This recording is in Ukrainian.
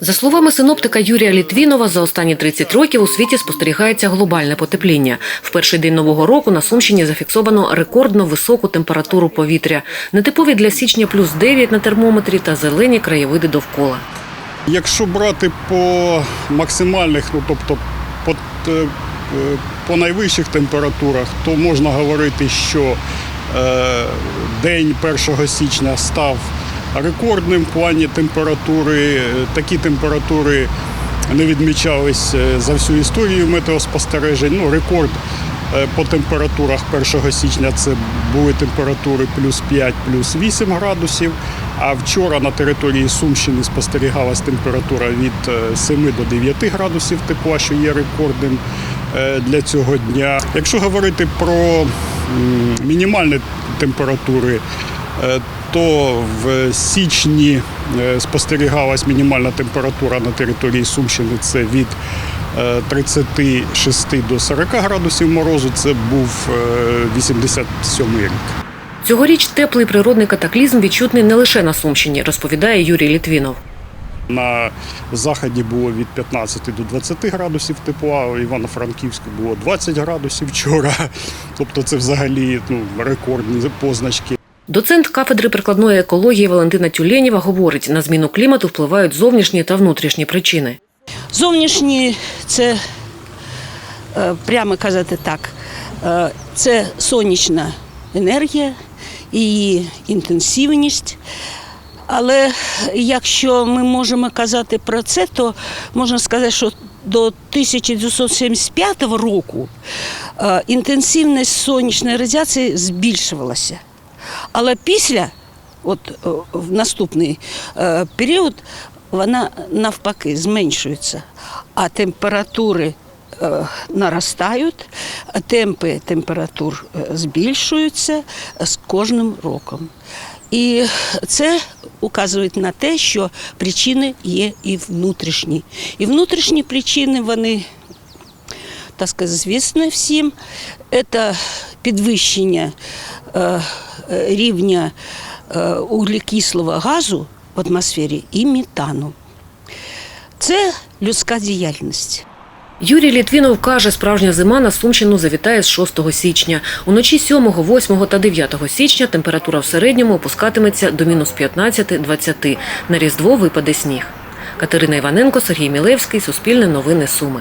За словами синоптика Юрія Літвінова, за останні 30 років у світі спостерігається глобальне потепління. В перший день нового року на Сумщині зафіксовано рекордно високу температуру повітря. Нетипові для січня плюс 9 на термометрі та зелені краєвиди довкола. Якщо брати по максимальних, ну тобто по, е, по найвищих температурах, то можна говорити, що е, день 1 січня став рекордним в плані температури. Е, Такі температури не відмічались е, за всю історію метеоспостережень. Ну, рекорд е, по температурах 1 січня це були температури плюс 5, плюс 8 градусів. А вчора на території Сумщини спостерігалась температура від е, 7 до 9 градусів тепла, що є рекордним для цього дня. Якщо говорити про мінімальні температури, то в січні е, спостерігалась мінімальна температура на території Сумщини. Це від е, 36 до 40 градусів морозу. Це був е, 87 рік. Цьогоріч теплий природний катаклізм відчутний не лише на Сумщині, розповідає Юрій Літвінов. На заході було від 15 до 20 градусів тепла, у Івано-Франківську було 20 градусів вчора. Тобто це взагалі ну, рекордні позначки. Доцент кафедри прикладної екології Валентина Тюленєва говорить, на зміну клімату впливають зовнішні та внутрішні причини. Зовнішні це, е, прямо казати так, е, це сонячна енергія, її інтенсивність. Але якщо ми можемо казати про це, то можна сказати, що до 1975 року е, інтенсивність сонячної радіації збільшувалася. Але після, от е, в наступний е, період, вона навпаки зменшується, а температури е, наростають, темпи температур збільшуються з кожним роком. І це указує на те, що причини є і внутрішні. І внутрішні причини вони так сказати, звісно всім, це підвищення рівня е, углекислого газу в атмосфері і метану. Це людська діяльність. Юрій Літвінов каже, справжня зима на Сумщину завітає з 6 січня. Уночі 7, 8 та 9 січня температура в середньому опускатиметься до мінус 15-20. На Різдво випаде сніг. Катерина Іваненко, Сергій Мілевський, Суспільне новини Суми.